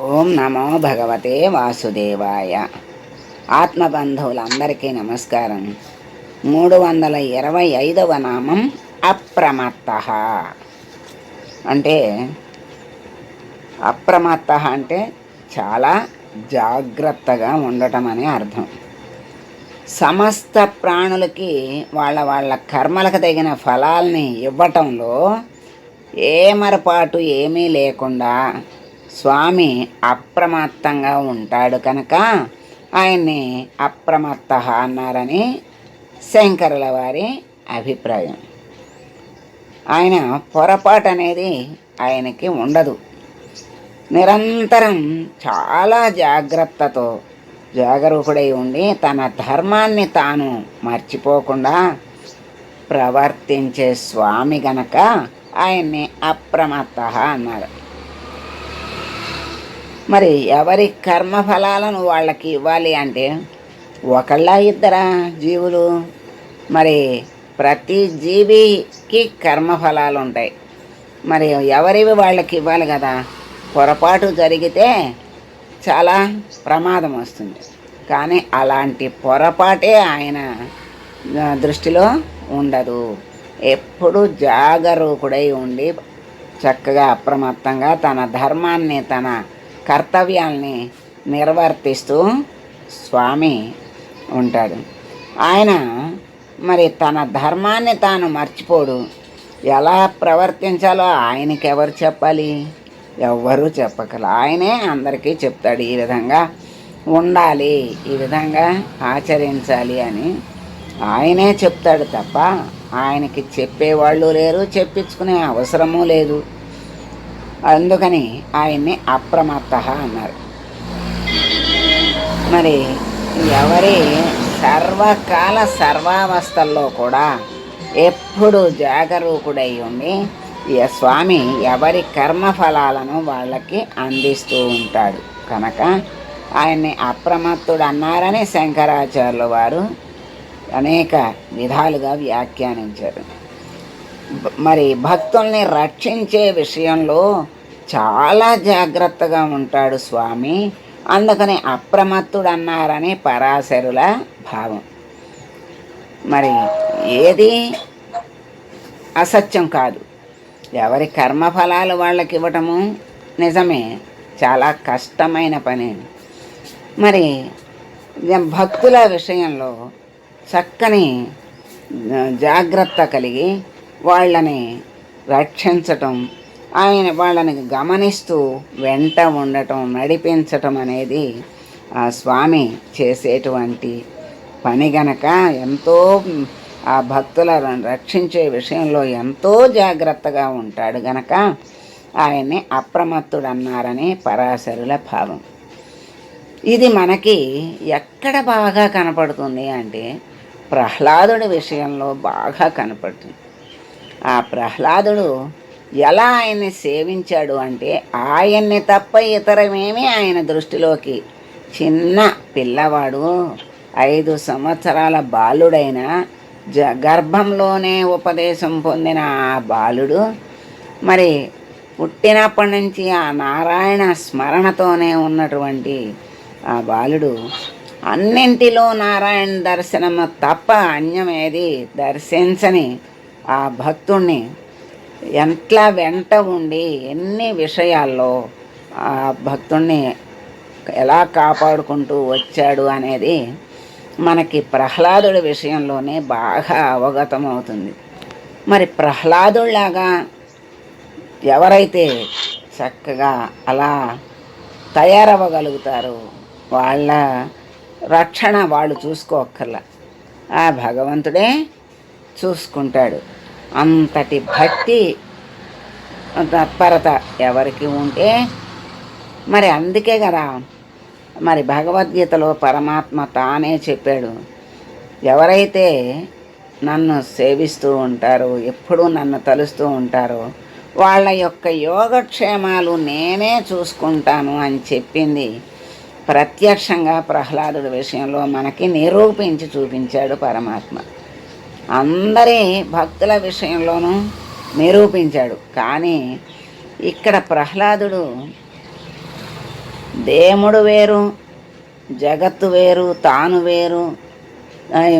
ఓం నమో భగవతే వాసుదేవాయ. ఆత్మబంధువులందరికీ నమస్కారం. మూడు వందల ఇరవై ఐదవ నామం అప్రమత్త. అంటే అప్రమత్త అంటే చాలా జాగ్రత్తగా ఉండటం అని అర్థం. సమస్త ప్రాణులకి వాళ్ళ వాళ్ళ కర్మలకు తగిన ఫలాల్ని ఇవ్వటంలో ఏ మరపాటు ఏమీ లేకుండా స్వామి అప్రమత్తంగా ఉంటాడు కనుక ఆయన్ని అప్రమత్త అన్నారని శంకరుల వారి అభిప్రాయం. ఆయన పొరపాటు అనేది ఆయనకి ఉండదు. నిరంతరం చాలా జాగ్రత్తతో జాగరూకుడై ఉండి తన ధర్మాన్ని తాను మర్చిపోకుండా ప్రవర్తించే స్వామి గనక ఆయన్ని అప్రమత్త అన్నారు. మరి ఎవరి కర్మఫలాలను వాళ్ళకి ఇవ్వాలి అంటే ఒకళ్ళ ఇద్దరా జీవులు? మరి ప్రతి జీవికి కర్మఫలాలు ఉంటాయి మరి ఎవరివి వాళ్ళకి ఇవ్వాలి కదా? పొరపాటు జరిగితే చాలా ప్రమాదం వస్తుంది. కానీ అలాంటి పొరపాటే ఆయన దృష్టిలో ఉండదు. ఎప్పుడు జాగరూకుడై ఉండి చక్కగా అప్రమత్తంగా తన ధర్మాన్ని తన కర్తవ్యాల్ని నిర్వర్తిస్తూ స్వామి ఉంటాడు. ఆయన మరి తన ధర్మాన్ని తాను మర్చిపోడు. ఎలా ప్రవర్తించాలో ఆయనకి ఎవరు చెప్పాలి? ఎవ్వరూ చెప్పగల ఆయనే అందరికీ చెప్తాడు ఈ విధంగా ఉండాలి ఈ విధంగా ఆచరించాలి అని ఆయనే చెప్తాడు తప్ప ఆయనకి చెప్పేవాళ్ళు లేరు చెప్పించుకునే అవసరమూ లేదు. అందుకని ఆయన్ని అప్రమత్త అన్నారు. మరి ఎవరి సర్వకాల సర్వావస్థల్లో కూడా ఎప్పుడు జాగరూకుడై ఉండి ఈ స్వామి ఎవరి కర్మఫలాలను వాళ్ళకి అందిస్తూ ఉంటాడు. కనుక ఆయన్ని అప్రమత్తుడు అన్నారని శంకరాచార్యుల వారు అనేక విధాలుగా వ్యాఖ్యానించారు. మరి భక్తుల్ని రక్షించే విషయంలో చాలా జాగ్రత్తగా ఉంటాడు స్వామి. అందుకని అప్రమత్తుడన్నారని పరాశరుల భావం. మరి ఏది? అసత్యం కాదు. ఎవరి కర్మఫలాలు వాళ్ళకి ఇవ్వటము నిజమే. చాలా కష్టమైన పని. మరి భక్తుల విషయంలో చక్కని జాగ్రత్త కలిగి వాళ్ళని రక్షించటం ఆయన వాళ్ళని గమనిస్తూ వెంట ఉండటం నడిపించటం అనేది ఆ స్వామి చేసేటువంటి పని గనక ఎంతో ఆ భక్తుల రక్షించే విషయంలో ఎంతో జాగ్రత్తగా ఉంటాడు గనక ఆయన్ని అప్రమత్తుడు అన్నారని పరాశరుల భావం. ఇది మనకి ఎక్కడ బాగా కనపడుతుంది అంటే ప్రహ్లాదుడి విషయంలో బాగా కనపడుతుంది. ఆ ప్రహ్లాదుడు ఎలా ఆయన్ని సేవించాడు అంటే ఆయన్ని తప్ప ఇతరమేమీ ఆయన దృష్టిలోకి చిన్న పిల్లవాడు ఐదు సంవత్సరాల బాలుడైన జ గర్భంలోనే ఉపదేశం పొందిన ఆ బాలుడు మరి పుట్టినప్పటి నుంచి ఆ నారాయణ స్మరణతోనే ఉన్నటువంటి ఆ బాలుడు అన్నింటిలో నారాయణ దర్శనము తప్ప అన్యమేది దర్శించని ఆ భక్తుణ్ణి ఎట్లా వెంట ఉండి ఎన్ని విషయాల్లో ఆ భక్తుణ్ణి ఎలా కాపాడుకుంటూ వచ్చాడు అనేది మనకి ప్రహ్లాదుడి విషయంలోనే బాగా అవగతమవుతుంది. మరి ప్రహ్లాదుడిలాగా ఎవరైతే చక్కగా అలా తయారవ్వగలుగుతారో వాళ్ళ రక్షణ వాళ్ళు చూసుకోక్కర్లా. ఆ భగవంతుడే చూసుకుంటాడు. అంతటి భక్తి తత్పరత ఎవరికి ఉంటే మరి అందుకే కదా మరి భగవద్గీతలో పరమాత్మ తానే చెప్పాడు. ఎవరైతే నన్ను సేవిస్తూ ఉంటారో ఎప్పుడూ నన్ను తలుస్తూ ఉంటారో వాళ్ళ యొక్క యోగక్షేమాలు నేనే చూసుకుంటాను అని చెప్పింది ప్రత్యక్షంగా ప్రహ్లాదుడి విషయంలో మనకి నిరూపించి చూపించాడు పరమాత్మ. అందరి భక్తుల విషయంలోనూ నిరూపించాడు. కానీ ఇక్కడ ప్రహ్లాదుడు దేముడు వేరు జగత్తు వేరు తాను వేరు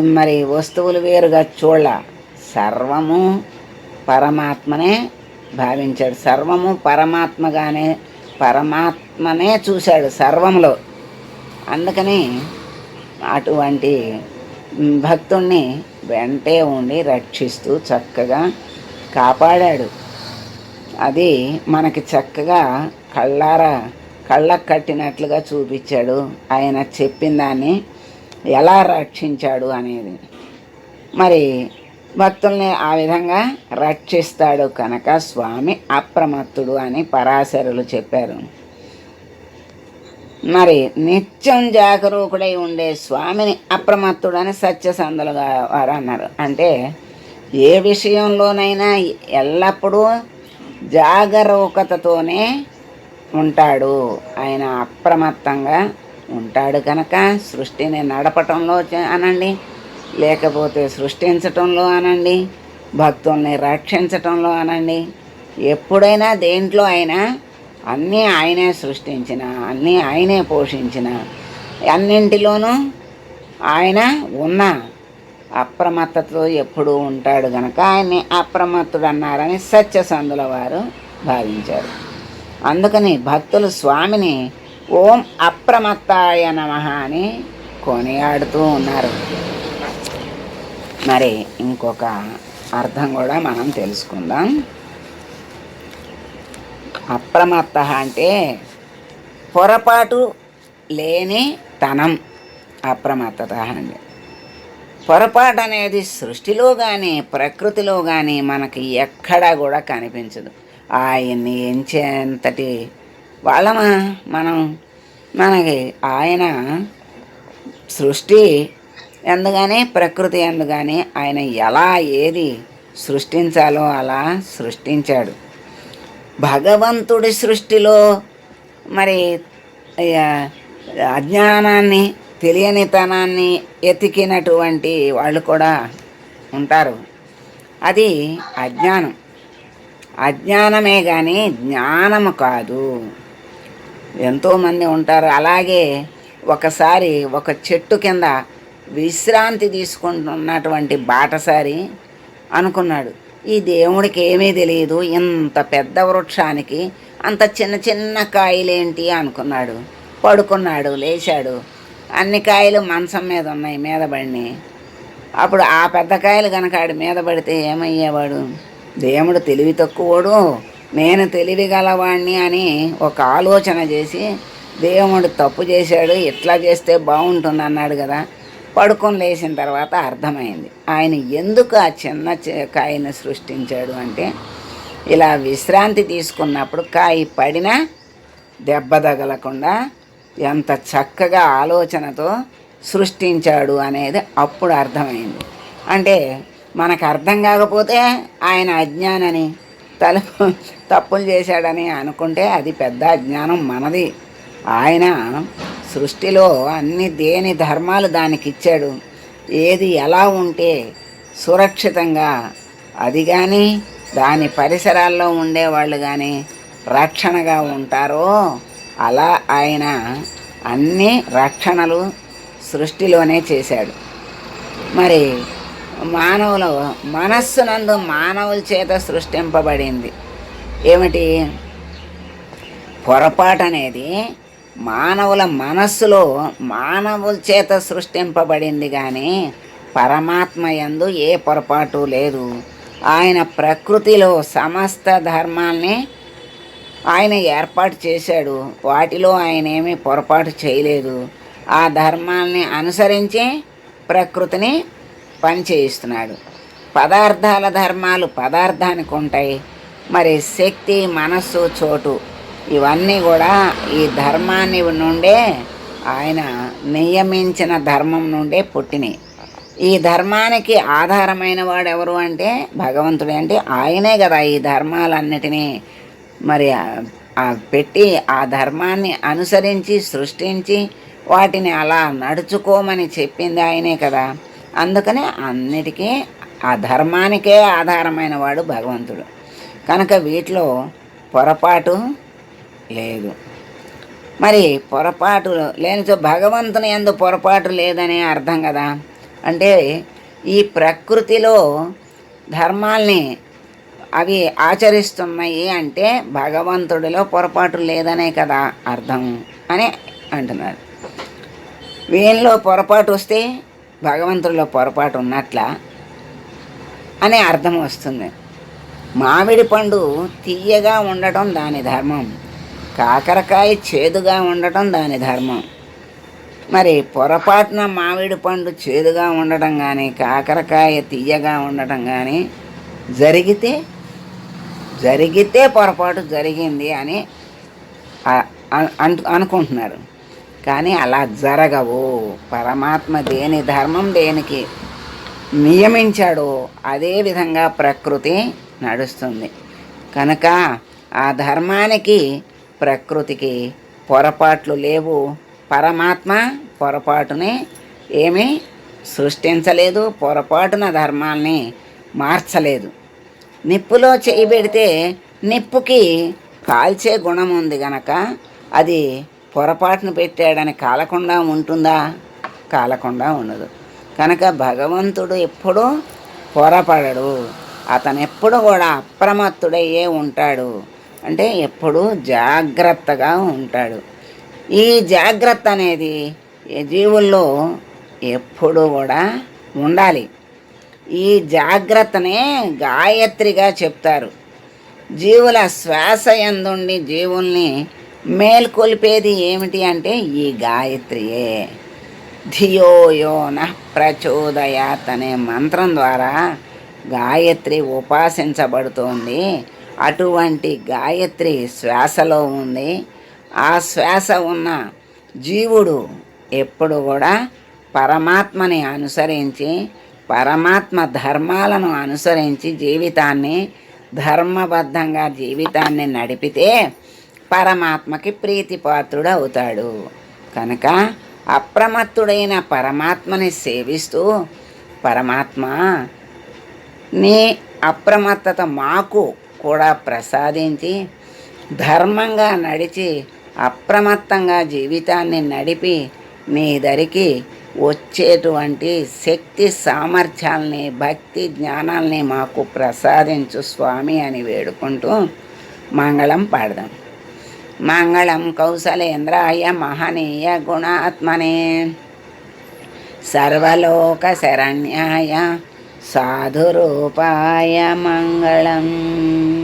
మరి వస్తువులు వేరుగా చూడ సర్వము పరమాత్మనే భావించాడు. సర్వము పరమాత్మగానే పరమాత్మనే చూశాడు సర్వంలో అందుకని అటువంటి భక్తుణ్ణి వెంటే ఉండి రక్షిస్తూ చక్కగా కాపాడాడు. అది మనకి చక్కగా కళ్ళారా కళ్ళకు కట్టినట్లుగా చూపించాడు. ఆయన చెప్పిన దాన్ని ఎలా రక్షించాడు అనేది. మరి భక్తుల్ని ఆ విధంగా రక్షిస్తాడు కనుక స్వామి అప్రమత్తుడు అని పరాశరులు చెప్పారు. మరి నిత్యం జాగరూకుడై ఉండే స్వామిని అప్రమత్తుడని సత్యసంధులు వారు అన్నారు అంటే ఏ విషయంలోనైనా ఎల్లప్పుడూ జాగరూకతతోనే ఉంటాడు. ఆయన అప్రమత్తంగా ఉంటాడు కనుక సృష్టిని నడపటంలో అనండి లేకపోతే సృష్టించటంలో అనండి భక్తుల్ని రక్షించటంలో అనండి. ఎప్పుడైనా దేంట్లో అయినా అన్నీ ఆయనే సృష్టించిన అన్నీ ఆయనే పోషించిన. అన్నింటిలోనూ ఆయన ఉన్న అప్రమత్తతో ఎప్పుడూ ఉంటాడు గనక ఆయన్ని అప్రమత్తుడు అన్నారని సత్యసంధుల వారు భావించారు. అందుకని భక్తులు స్వామిని ఓం అప్రమత్తాయ నమ అని కొనియాడుతూ ఉన్నారు. మరి ఇంకొక అర్థం కూడా మనం తెలుసుకుందాం. అప్రమత్త అంటే పొరపాటు లేని తనం. అప్రమత్తత అండి పొరపాటు అనేది సృష్టిలో కానీ ప్రకృతిలో కానీ మనకి ఎక్కడా కూడా కనిపించదు. ఆయన్ని ఎంచేంతటి వాళ్ళమా మనం? మనకి ఆయన సృష్టి ఎందుగానే ప్రకృతి ఎందుగానే ఆయన ఎలా ఏది సృష్టించాలో అలా సృష్టించాడు. భగవంతుడి సృష్టిలో మరి అజ్ఞానాన్ని తెలియనితనాన్ని ఎతికినటువంటి వాళ్ళు కూడా ఉంటారు. అది అజ్ఞానం. అజ్ఞానమే కానీ జ్ఞానము కాదు. ఎంతోమంది ఉంటారు. అలాగే ఒకసారి ఒక చెట్టు కింద విశ్రాంతి తీసుకుంటున్నటువంటి బాటసారి అనుకున్నాడు. ఈ దేవుడికి ఏమీ తెలియదు ఇంత పెద్ద వృక్షానికి అంత చిన్న చిన్న కాయలేంటి అనుకున్నాడు. పడుకున్నాడు లేచాడు. అన్ని కాయలు మంచం మీద ఉన్నాయి మీద పడినాయి అప్పుడు ఆ పెద్ద కాయలు కనుక ఆడి మీద పడితే ఏమయ్యేవాడు? దేవుడు తెలివి తక్కువడు నేను తెలివి గలవాణ్ణి అని ఒక ఆలోచన చేసి దేవుడు తప్పు చేశాడు ఇట్లా చేస్తే బాగుంటుంది అన్నాడు కదా. పడుకొని లేచిన తర్వాత అర్థమైంది. ఆయన ఎందుకు ఆ చిన్న చి- సృష్టించాడు అంటే ఇలా విశ్రాంతి తీసుకున్నప్పుడు కాయి పడినా దెబ్బ తగలకుండా ఎంత చక్కగా ఆలోచనతో సృష్టించాడు అనేది అప్పుడు అర్థమైంది. అంటే మనకు అర్థం కాకపోతే ఆయన అజ్ఞానని తలుపు తప్పులు చేశాడని అనుకుంటే అది పెద్ద అజ్ఞానం మనది. ఆయన సృష్టిలో అన్ని దేని ధర్మాలు దానికి ఇచ్చాడు ఏది ఎలా ఉంటే సురక్షితంగా అది కానీ దాని పరిసరాల్లో ఉండేవాళ్ళు కానీ రక్షణగా ఉంటారో అలా ఆయన అన్ని రక్షణలు సృష్టిలోనే చేశాడు. మరి మానవులు మనస్సునందు మానవుల చేత సృష్టింపబడింది. ఏమిటి? పొరపాటు అనేది మానవుల మనస్సులో మానవుల చేత సృష్టింపబడింది కానీ పరమాత్మ ఎందు ఏ పొరపాటు లేదు. ఆయన ప్రకృతిలో సమస్త ధర్మాల్ని ఆయన ఏర్పాటు చేశాడు. వాటిలో ఆయన ఏమీ పొరపాటు చేయలేదు. ఆ ధర్మాల్ని అనుసరించి ప్రకృతిని పనిచేయిస్తున్నాడు. పదార్థాల ధర్మాలు పదార్థానికి ఉంటాయి మరి శక్తి మనస్సు చోటు ఇవన్నీ కూడా ఈ ధర్మాన్ని నుండే ఆయన నియమించిన ధర్మం నుండే పుట్టినాయి. ఈ ధర్మానికి ఆధారమైన వాడు ఎవరు అంటే భగవంతుడే. అంటే ఆయనే కదా ఈ ధర్మాలన్నిటినీ మరి ఆ- పెట్టి ఆ ధర్మాన్ని అనుసరించి సృష్టించి వాటిని అలా నడుచుకోమని చెప్పింది ఆయనే కదా. అందుకనే అన్నిటికీ ఆ ధర్మానికే ఆధారమైన వాడు భగవంతుడు. కనుక వీటిలో పొరపాటు లేదు. మరి పొరపాటు లేనిచో భగవంతుని ఎందు పొరపాటు లేదనే అర్థం కదా. అంటే ఈ ప్రకృతిలో ధర్మాల్ని అవి ఆచరిస్తున్నాయి అంటే భగవంతుడిలో పొరపాటు లేదనే కదా అర్థం అని అంటున్నాడు వీళ్ళలో పొరపాటు వస్తే భగవంతుడిలో పొరపాటు ఉన్నట్ల అనే అర్థం వస్తుంది. మామిడి పండు తీయగా ఉండటం దాని ధర్మం. కాకరకాయ చేదుగా ఉండటం దాని ధర్మం. మరి పొరపాటున మామిడి పండు చేదుగా ఉండటం కానీ కాకరకాయ తీయగా ఉండటం కానీ జరిగితే జరిగితే పొరపాటు జరిగింది అని అనుకుంటున్నారు. కానీ అలా జరగవు. పరమాత్మ దేని ధర్మం దేనికి నియమించాడో అదే విధంగా ప్రకృతి నడుస్తుంది. కనుక ఆ ధర్మానికి ప్రకృతికి పొరపాట్లు లేవు. పరమాత్మ పొరపాటుని ఏమీ సృష్టించలేదు పొరపాటున ధర్మాల్ని మార్చలేదు. నిప్పులో చేయి పెడితే నిప్పుకి కాల్చే గుణం ఉంది గనక అది పొరపాటును పెట్టాడని కాలకుండా ఉంటుందా? కాలకుండా ఉండదు. కనుక భగవంతుడు ఎప్పుడూ పొరపడడు. అతను ఎప్పుడు కూడా అప్రమత్తుడయ్యే ఉంటాడు. అంటే ఎప్పుడూ జాగ్రత్తగా ఉంటాడు. ఈ జాగ్రత్త అనేది ఈ జీవుల్లో ఎప్పుడూ కూడా ఉండాలి. ఈ జాగ్రత్తనే గాయత్రిగా చెప్తారు. జీవుల శ్వాస ఎందుండి జీవుల్ని మేల్కొల్పేది ఏమిటి అంటే ఈ గాయత్రియే. ధియోయోన ప్రచోదయాత్ అనే మంత్రం ద్వారా గాయత్రి ఉపాసించబడుతోంది. అటువంటి గాయత్రి శ్వాసలో ఉంది. ఆ శ్వాస ఉన్న జీవుడు ఎప్పుడు కూడా పరమాత్మని అనుసరించి పరమాత్మ ధర్మాలను అనుసరించి జీవితాన్ని ధర్మబద్ధంగా జీవితాన్ని నడిపితే పరమాత్మకి ప్రీతిపాత్రుడు అవుతాడు కనుక అప్రమత్తుడైన పరమాత్మని సేవిస్తూ పరమాత్మ నీ అప్రమత్తత మాకు కూడా ప్రసాదించి ధర్మంగా నడిచి అప్రమత్తంగా జీవితాన్ని నడిపి నీ దరికి వచ్చేటువంటి శక్తి సామర్థ్యాల్ని భక్తి జ్ఞానాల్ని మాకు ప్రసాదించు స్వామి అని వేడుకుంటూ మంగళం పాడదాం. మంగళం కౌశలేంద్రాయ మహనీయ గుణాత్మనే. సర్వలోక శరణ్యాయ साधुरूपाय मङ्गलम्।